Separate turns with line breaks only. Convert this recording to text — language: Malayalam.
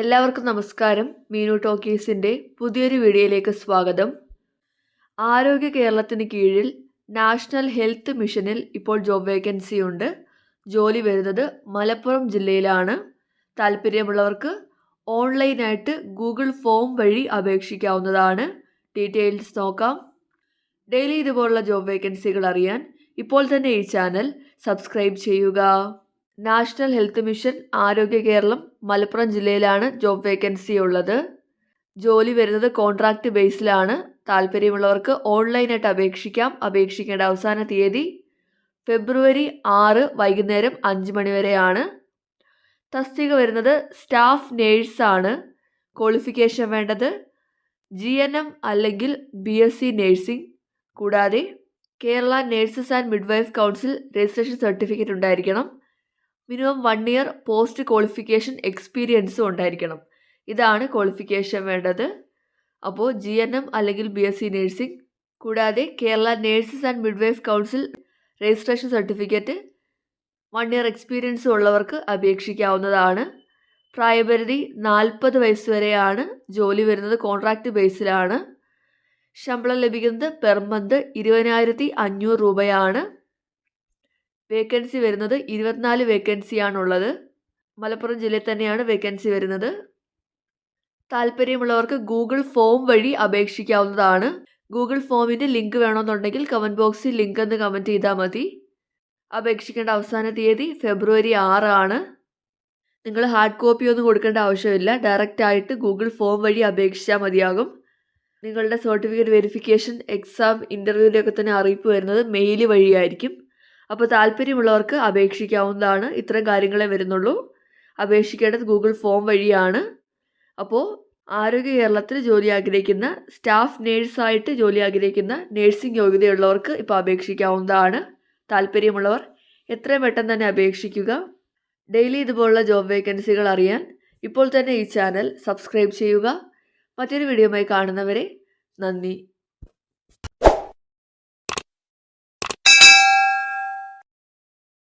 എല്ലാവർക്കും നമസ്കാരം. മീനു ടോക്കീസിന്റെ പുതിയൊരു വീഡിയോയിലേക്ക് സ്വാഗതം. ആരോഗ്യ കേരളത്തിന് കീഴിൽ നാഷണൽ ഹെൽത്ത് മിഷനിൽ ഇപ്പോൾ ജോബ് വേക്കൻസി ഉണ്ട്. ജോലി വരുന്നത് മലപ്പുറം ജില്ലയിലാണ്. താല്പര്യമുള്ളവർക്ക് ഓൺലൈനായിട്ട് ഗൂഗിൾ ഫോം വഴി അപേക്ഷിക്കാവുന്നതാണ്. ഡീറ്റെയിൽസ് നോക്കാം. ഡെയിലി ഇതുപോലുള്ള ജോബ് വേക്കൻസികൾ അറിയാൻ ഇപ്പോൾ തന്നെ ഈ ചാനൽ സബ്സ്ക്രൈബ് ചെയ്യുക. National health mission Arogya Keralam Malappuram ജില്ലയിലാണ് ജോബ് വേക്കൻസി ഉള്ളത്. ജോലി വരുന്നത് കോൺട്രാക്റ്റ് ബേസിലാണ്. താല്പര്യമുള്ളവർക്ക് ഓൺലൈനായിട്ട് അപേക്ഷിക്കാം. അപേക്ഷിക്കേണ്ട അവസാന തീയതി ഫെബ്രുവരി ആറ് വൈകുന്നേരം അഞ്ച് മണി വരെയാണ്. തസ്തിക വരുന്നത് സ്റ്റാഫ് നേഴ്സാണ്. ക്വാളിഫിക്കേഷൻ വേണ്ടത് ജി എൻ എം അല്ലെങ്കിൽ ബി എസ് സി നേഴ്സിംഗ്. കൂടാതെ Kerala nurses and midwife council registration certificate ഉണ്ടായിരിക്കണം. Minimum one year post qualification എക്സ്പീരിയൻസും ഉണ്ടായിരിക്കണം. ഇതാണ് ക്വാളിഫിക്കേഷൻ വേണ്ടത്. അപ്പോൾ ജി എൻ എം അല്ലെങ്കിൽ ബി എസ് സി നേഴ്സിംഗ് കൂടാതെ Kerala nurses and midwife council registration certificate one year experience ഉള്ളവർക്ക് അപേക്ഷിക്കാവുന്നതാണ്. പ്രായപരിധി നാൽപ്പത് വയസ്സ് വരെയാണ്. ജോലി വരുന്നത് കോൺട്രാക്റ്റ് ബേസിലാണ് ശമ്പളം ലഭിക്കുന്നത് പെർ മന്ത് ഇരുപതിനായിരത്തി അഞ്ഞൂറ് രൂപയാണ്. വേക്കൻസി വരുന്നത് ഇരുപത്തിനാല് വേക്കൻസിയാണുള്ളത് മലപ്പുറം ജില്ലയിൽ തന്നെയാണ് വേക്കൻസി വരുന്നത്. താല്പര്യമുള്ളവർക്ക് ഗൂഗിൾ ഫോം വഴി അപേക്ഷിക്കാവുന്നതാണ്. ഗൂഗിൾ ഫോമിന്റെ ലിങ്ക് വേണമെന്നുണ്ടെങ്കിൽ കമന്റ് ബോക്സിൽ ലിങ്ക് എന്ന് കമന്റ് ചെയ്താൽ മതി. അപേക്ഷിക്കേണ്ട അവസാന തീയതി ഫെബ്രുവരി ആറാണ്. നിങ്ങൾ ഹാർഡ് കോപ്പി ഒന്നും കൊടുക്കേണ്ട ആവശ്യമില്ല. ഡയറക്റ്റ് ആയിട്ട് ഗൂഗിൾ ഫോം വഴി അപേക്ഷിച്ചാൽ മതിയാകും. നിങ്ങളുടെ സർട്ടിഫിക്കറ്റ് വെരിഫിക്കേഷൻ എക്സാം ഇന്റർവ്യൂവിന്റെയൊക്കെ തന്നെ അറിയിപ്പ് വരുന്നത് മെയിൽ വഴിയായിരിക്കും. അപ്പോൾ താല്പര്യമുള്ളവർക്ക് അപേക്ഷിക്കാവുന്നതാണ്. ഇത്തരം കാര്യങ്ങളെ വരുന്നുള്ളൂ. അപേക്ഷിക്കേണ്ടത് ഗൂഗിൾ ഫോം വഴിയാണ്. അപ്പോൾ ആരോഗ്യ കേരളത്തിൽ ജോലി ആഗ്രഹിക്കുന്ന സ്റ്റാഫ് നേഴ്സായിട്ട് ജോലി ആഗ്രഹിക്കുന്ന നേഴ്സിംഗ് യോഗ്യതയുള്ളവർക്ക് ഇപ്പോൾ അപേക്ഷിക്കാവുന്നതാണ്. താല്പര്യമുള്ളവർ എത്രയും പെട്ടെന്ന് തന്നെ അപേക്ഷിക്കുക. ഡെയിലി ഇതുപോലുള്ള ജോബ് വേക്കൻസികൾ അറിയാൻ ഇപ്പോൾ തന്നെ ഈ ചാനൽ സബ്സ്ക്രൈബ് ചെയ്യുക. മറ്റൊരു വീഡിയോയുമായി കാണുന്നവരെ നന്ദി.